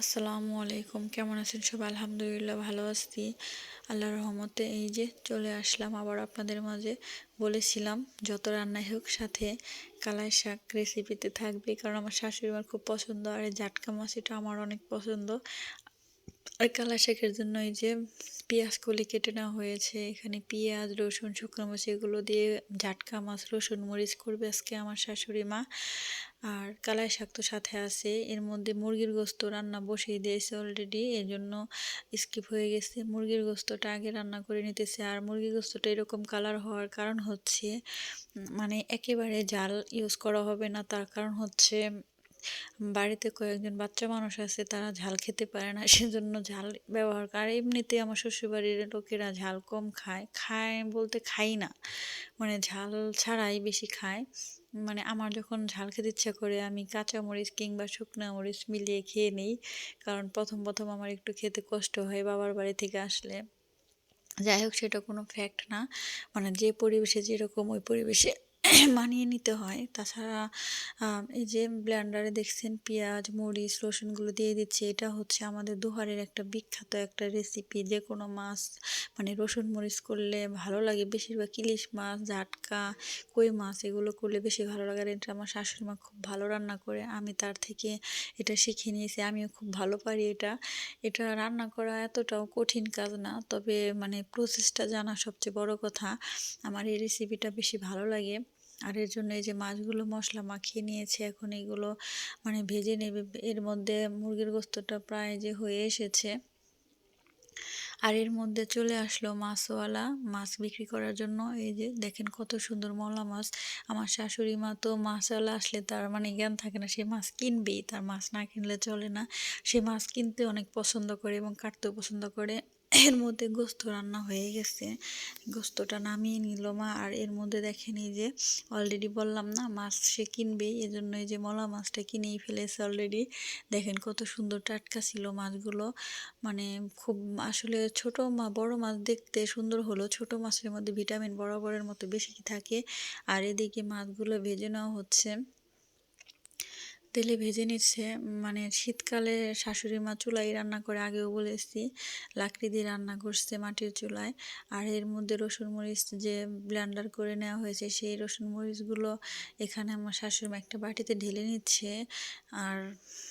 আসসালামু আলাইকুম। কেমন আছেন সব আলহামদুলিল্লাহ ভালো আছি। আল্লাহর রহমতে এই যে চলে আসলাম আবার আপনাদের মাঝে। বলেছিলাম, যত রান্নাই হোক সাথে কালাই শাক রেসিপিতে থাকবে। কারণ আমার শাশুড়ি মার খুব পছন্দ, আর এই জাটকা মাছ এটা আমার অনেক পছন্দ। আর কালাই শাকের জন্য এই যে পেঁয়াজ কলি কেটে নেওয়া হয়েছে। এখানে পেঁয়াজ, রসুন, শুকনো মরিচ এগুলো দিয়ে ঝাটকা মাছ, রসুন মরিচ করবে আজকে আমার শাশুড়ি মা। আর কালাই শাক তো সাথে আছে। এর মধ্যে মুরগির গোস্ত রান্না বসিয়ে দিয়েছে অলরেডি এর জন্য স্কিপ হয়ে গেছে। মুরগির গোস্তটা আগে রান্না করে নিতেছে। আর মুরগির গোস্তটা এরকম কালার হওয়ার কারণ হচ্ছে মানে একেবারে জাল ইউজ করা হবে না। তার কারণ হচ্ছে বাড়িতে কয়েকজন বাচ্চা মানুষ আছে, তারা ঝাল খেতে পারে না, সেজন্য ঝাল ব্যবহার করে। এমনিতে আমার শ্বশুরবাড়ির লোকেরা ঝাল কম খায়। খায় বলতে খাই না। মানে ঝাল ছাড়াই বেশি খায়। মানে আমার যখন ঝাল খেতে ইচ্ছা করে, আমি কাঁচা মরিচ কিংবা শুকনো মরিচ মিলিয়ে খেয়ে নিই। কারণ প্রথম প্রথম আমার একটু খেতে কষ্ট হয় বাবার বাড়ি থেকে আসলে। যাই হোক, সেটা কোনো ফ্যাক্ট না। মানে যে পরিবেশে যেরকম, ওই পরিবেশে মানিয়ে নিতে হয়। তাছাড়া এই যে ব্ল্যান্ডারে দেখছেন পেঁয়াজ, মরিচ, রসুনগুলো দিয়ে দিচ্ছে, এটা হচ্ছে আমাদের দুহারের একটা বিখ্যাত একটা রেসিপি যে কোনো মাছ মানে রসুন, মরিচ করলে ভালো লাগে। বেশিরভাগ ইলিশ মাছ ঝাটকা কই মাছ, এগুলো করলে বেশি ভালো লাগে। আর এটা আমার শাশুড়ি মা খুব ভালো রান্না করে। আমি তার থেকে এটা শিখে নিয়েছি। আমিও খুব ভালো পারি এটা। এটা রান্না করা এতটাও কঠিন কাজ না। তবে মানে প্রসেসটা জানা সবচেয়ে বড় কথা। আমার এই রেসিপিটা বেশি ভালো লাগে। আর এর জন্য এই যে মাছগুলো মশলা মাখিয়ে নিয়েছে, এখন এগুলো মানে ভেজে নেবে। এর মধ্যে মুরগির গোস্তটা প্রায় যে হয়ে এসেছে। আর এর মধ্যে চলে আসলো মাছওয়ালা মাছ বিক্রি করার জন্য। এই যে দেখেন কত সুন্দর মলা মাছ। আমার শাশুড়ি মা তো মাছওয়ালা আসলে তার মানে জ্ঞান থাকে না, সে মাছ কিনবেই। তার মাছ না কিনলে চলে না। সে মাছ কিনতে অনেক পছন্দ করে এবং কাটতেও পছন্দ করে। এর মধ্যে গোস্ত রান্না হয়ে গেছে। গোস্তটা নামিয়ে নিল মা, আর এর মধ্যে দেখেন এই যে অলরেডি বললাম না, মাছ সে কিনবেই এজন্য এই যে মলা মাছটা কিনেই ফেলেছে অলরেডি দেখেন কত সুন্দর টাটকা ছিল মাছগুলো। মানে খুব আসলে ছোট মা, বড় মাছ দেখতে সুন্দর হলো। ছোট মাছের মধ্যে ভিটামিন বরাবরের মতো বেশি থাকে। আর এদিকে মাছগুলো ভেজে নেওয়া হচ্ছে। তেলে ভেজে নিচ্ছে। মানে শীতকালে শাশুড়ি মা চুলাই রান্না করে আগেও বলেছি, লাকড়ি দিয়ে রান্না করছে মাটির চুলায়। আর এর মধ্যে রসুন মরিচ যে ব্লেন্ডার করে নেওয়া হয়েছে, সেই রসুন মরিচগুলো এখানে আমার শাশুড়ি মা একটা বাটিতে ঢেলে নিচ্ছে। আর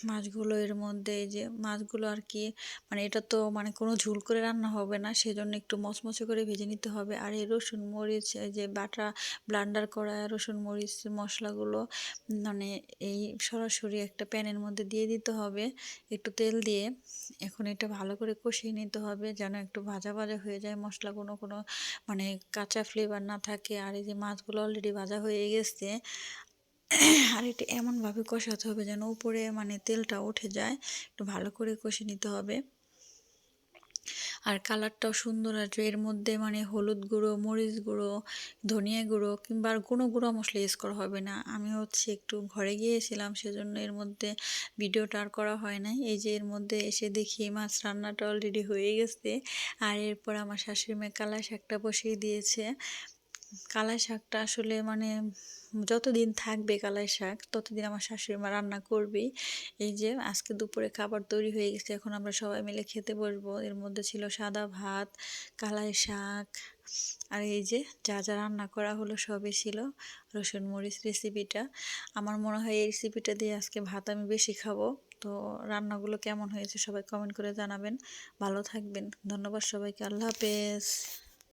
মাছগুলো এর মধ্যে যে মাছগুলো আর কি মানে এটা তো মানে কোনো ঝুল করে রান্না হবে না, সেজন্য একটু মচমচে করে ভেজে নিতে হবে। আর এই রসুন মরিচ যে বাটা ব্লান্ডার করা রসুন মরিচ মশলাগুলো মানে এই সরাসরি সরাসরি একটা প্যানের মধ্যে দিয়ে দিতে হবে। একটু তেল দিয়ে এখন এটা ভালো করে কষিয়ে নিতে হবে যেন একটু ভাজা ভাজা হয়ে যায়, মশলা কোনো কোনো মানে কাঁচা ফ্লেভার না থাকে। আর এই যে মাছগুলো অলরেডি ভাজা হয়ে গেছে, আর এটা এমনভাবে কষাতে হবে যেন উপরে মানে তেলটা উঠে যায়। একটু ভালো করে কষে নিতে হবে। আর কালারটাও সুন্দর আছে এর মধ্যে মানে হলুদ গুঁড়ো, মরিচ গুঁড়ো, ধনিয়া গুঁড়ো কিংবা আর কোনো গুঁড়ো মশলা ইউজ করা হবে না। আমি হচ্ছে একটু ঘরে গিয়েছিলাম, সেজন্য এর মধ্যে ভিডিওটা আর করা হয় নাই। এই যে এর মধ্যে এসে দেখি মাছ রান্নাটা অলরেডি হয়ে গেছে। আর এরপর আমার শাশুড়ি মেয়ে কালা শাকটা বসিয়ে দিয়েছে। কালাই শাকটা আসলে মানে যতদিন থাকবে কালাই শাক, ততদিন আমার শাশুড়ি মা রান্না করবেই। এই যে আজকে দুপুরে খাবার তৈরি হয়ে গেছে, এখন আমরা সবাই মিলে খেতে বসবো। এর মধ্যে ছিল সাদা ভাত, কালাই শাক, আর এই যে যা যা রান্না করা হলো সবই ছিল রসুন মরিচ রেসিপিটা আমার মনে হয় এই রেসিপিটা দিয়ে আজকে ভাত আমি বেশি খাব। তো রান্নাগুলো কেমন হয়েছে সবাই কমেন্ট করে জানাবেন। ভালো থাকবেন। ধন্যবাদ সবাইকে। আল্লাহ হাফেজ।